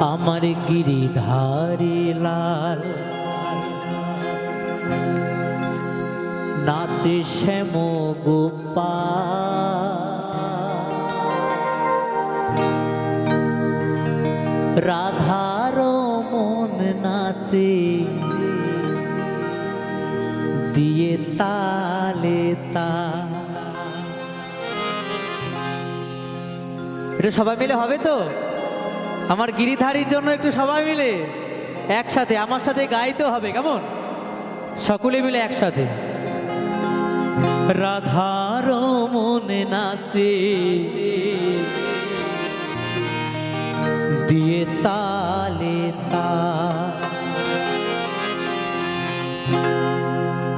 আমার গিরিধারী লাল। নাচে শ্যাম গোপা। রাধার মন নাচে, দিয়ে তালে তা। এটা সবাই মিলে হবে তো? আমার গিরিধারীর জন্য একটু সবাই মিলে একসাথে, আমার সাথে গাইতে হবে, কেমন? সকলে মিলে একসাথে। রাধার মনে নাচে, দিয়ে তালে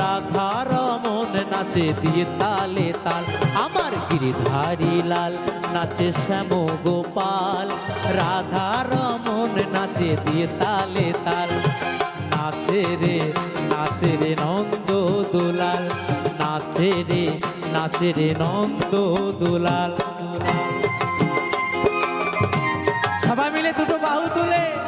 রাধা রমন নাচে দিয়ে তালে তাল। আমার গিরিধারী লাল নাচে শ্যাম গোপাল। রাধা রমন নাচে দিয়ে তালে তাল। নাচে রে নাচে রে নন্দ দুলাল। নাচে রে নাচে রে নন্দ দুলাল। সবাই মিলে দুটো বাহু তুলে।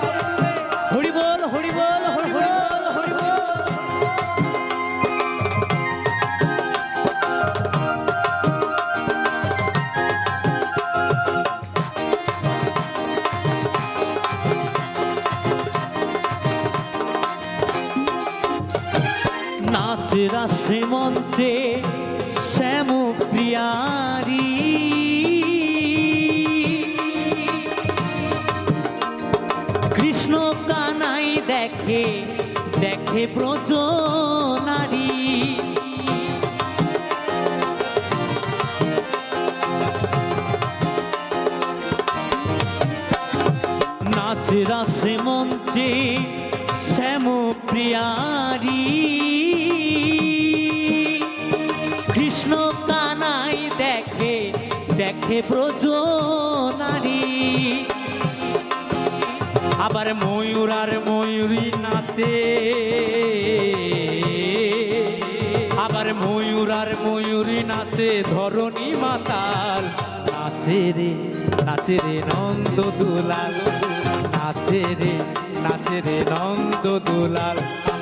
শ্রীমন্তে শ্যাম প্রিয়ারি কৃষ্ণ কানাই দেখে দেখে ব্রজ নারী নাচেরা শ্রীমন্তে শ্যাম দেখে ব্রজ নারী আবার ময়ূর আর ময়ূরী নাচে। আবার ময়ূর আর ময়ূরী নাচে, ধরণী মাতাল। নাচে রে নাচে রে নন্দ দুলাল। নাচে রে নাচে রে নন্দ দুলাল।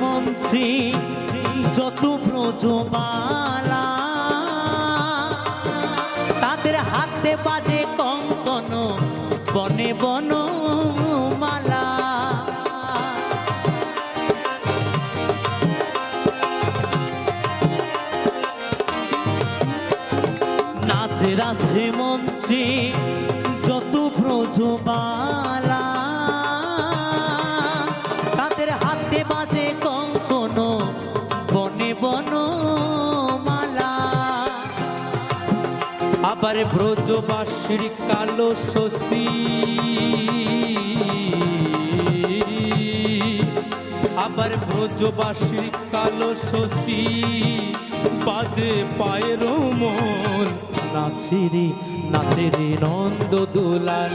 নাচেরা যত ব্রজমালা তাদের হাতে বাজে কঙ্কন বনে বন মালা নাচেরা শ্রীমন্ত্রী যত ব্রজমালা বনে বন মালা। আবার ব্রজবাসীর কালো শশী। আবার ব্রজবাসীর কালো শশী। বাজে পায়ের মন, নাচে রে নাচে রে নন্দ দুলাল।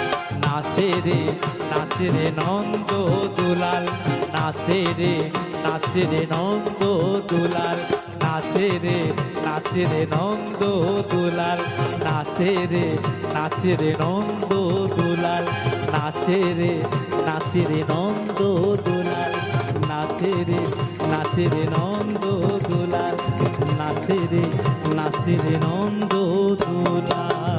নাচে রে নাচে রে নন্দ দুলাল নাচে রে নাচে রে নন্দ দুলাল নাচে রে নাচে রে নন্দ দুলাল নাচে রে নাচে রে নন্দ দুলাল নাচে রে নাচে রে নন্দ দুলাল নাচে রে নাচে রে নন্দ দুলাল নাচে রে নাচে রে নন্দ দুলাল